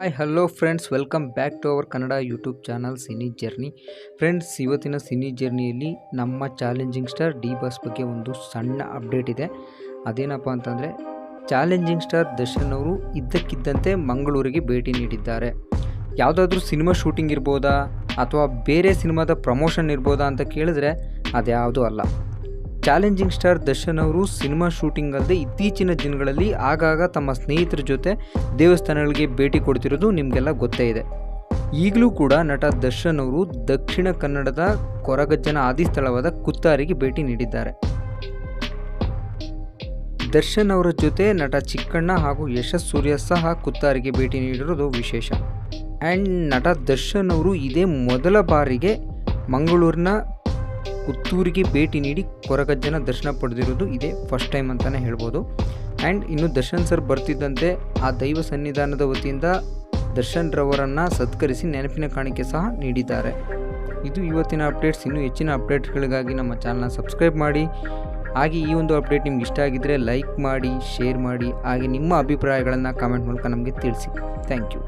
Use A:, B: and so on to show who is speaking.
A: Hi hello friends welcome back to our Kannada YouTube channel cine journey friends ಇವತ್ತಿನ cine ಜರ್ನಿಯಲ್ಲಿ ನಮ್ಮ challenging star D boss ಬಗ್ಗೆ ಒಂದು ಸಣ್ಣ ಅಪ್ಡೇಟ್ ಇದೆ. ಅದೇನಪ್ಪ ಅಂತಂದರೆ ಚಾಲೆಂಜಿಂಗ್ ಸ್ಟಾರ್ ದರ್ಶನ್ ಅವರು ಇದ್ದಕ್ಕಿದ್ದಂತೆ ಮಂಗಳೂರಿಗೆ ಭೇಟಿ ನೀಡಿದ್ದಾರೆ. ಯಾವುದಾದ್ರೂ ಸಿನಿಮಾ ಶೂಟಿಂಗ್ ಇರ್ಬೋದಾ ಅಥವಾ ಬೇರೆ ಸಿನಿಮಾದ ಪ್ರಮೋಷನ್ ಇರ್ಬೋದಾ ಅಂತ ಕೇಳಿದ್ರೆ ಅದ್ಯಾವುದೂ ಅಲ್ಲ. ಚಾಲೆಂಜಿಂಗ್ ಸ್ಟಾರ್ ದರ್ಶನ್ ಅವರು ಸಿನಿಮಾ ಶೂಟಿಂಗ್ ಅಲ್ಲದೆ ಇತ್ತೀಚಿನ ದಿನಗಳಲ್ಲಿ ಆಗಾಗ ತಮ್ಮ ಸ್ನೇಹಿತರ ಜೊತೆ ದೇವಸ್ಥಾನಗಳಿಗೆ ಭೇಟಿ ಕೊಡ್ತಿರೋದು ನಿಮಗೆಲ್ಲ ಗೊತ್ತೇ ಇದೆ. ಈಗಲೂ ಕೂಡ ನಟ ದರ್ಶನ್ ಅವರು ದಕ್ಷಿಣ ಕನ್ನಡದ ಕೊರಗಜ್ಜನ ಆದಿಸ್ಥಳವಾದ ಕುತ್ತಾರಿಗೆ ಭೇಟಿ ನೀಡಿದ್ದಾರೆ. ದರ್ಶನ್ ಅವರ ಜೊತೆ ನಟ ಚಿಕ್ಕಣ್ಣ ಹಾಗೂ ಯಶಸ್ ಸೂರ್ಯ ಸಹ ಕುತ್ತಾರಿಗೆ ಭೇಟಿ ನೀಡಿರೋದು ವಿಶೇಷ. ಆ್ಯಂಡ್ ನಟ ದರ್ಶನ್ ಅವರು ಇದೇ ಮೊದಲ ಬಾರಿಗೆ ಮಂಗಳೂರಿನ ಪುತ್ತೂರಿಗೆ ಭೇಟಿ ನೀಡಿ ಕೊರಗಜ್ಜನ ದರ್ಶನ ಪಡೆದಿರೋದು ಇದೇ ಫಸ್ಟ್ ಟೈಮ್ ಅಂತಲೇ ಹೇಳ್ಬೋದು. ಆ್ಯಂಡ್ ಇನ್ನು ದರ್ಶನ್ ಸರ್ ಬರ್ತಿದ್ದಂತೆ ಆ ದೈವ ಸನ್ನಿಧಾನದ ವತಿಯಿಂದ ದರ್ಶನ್ ರವರನ್ನು ಸತ್ಕರಿಸಿ ನೆನಪಿನ ಕಾಣಿಕೆ ಸಹ ನೀಡಿದ್ದಾರೆ. ಇದು ಇವತ್ತಿನ ಅಪ್ಡೇಟ್ಸ್ ಇನ್ನೂ ಹೆಚ್ಚಿನ ಅಪ್ಡೇಟ್ಸ್ಗಳಿಗಾಗಿ ನಮ್ಮ ಚಾನಲ್ನ ಸಬ್ಸ್ಕ್ರೈಬ್ ಮಾಡಿ. ಹಾಗೆ ಈ ಒಂದು ಅಪ್ಡೇಟ್ ನಿಮ್ಗೆ ಇಷ್ಟ ಆಗಿದ್ದರೆ ಲೈಕ್ ಮಾಡಿ ಶೇರ್ ಮಾಡಿ, ಹಾಗೆ ನಿಮ್ಮ ಅಭಿಪ್ರಾಯಗಳನ್ನು ಕಾಮೆಂಟ್ ಮೂಲಕ ನಮಗೆ ತಿಳಿಸಿ. Thank you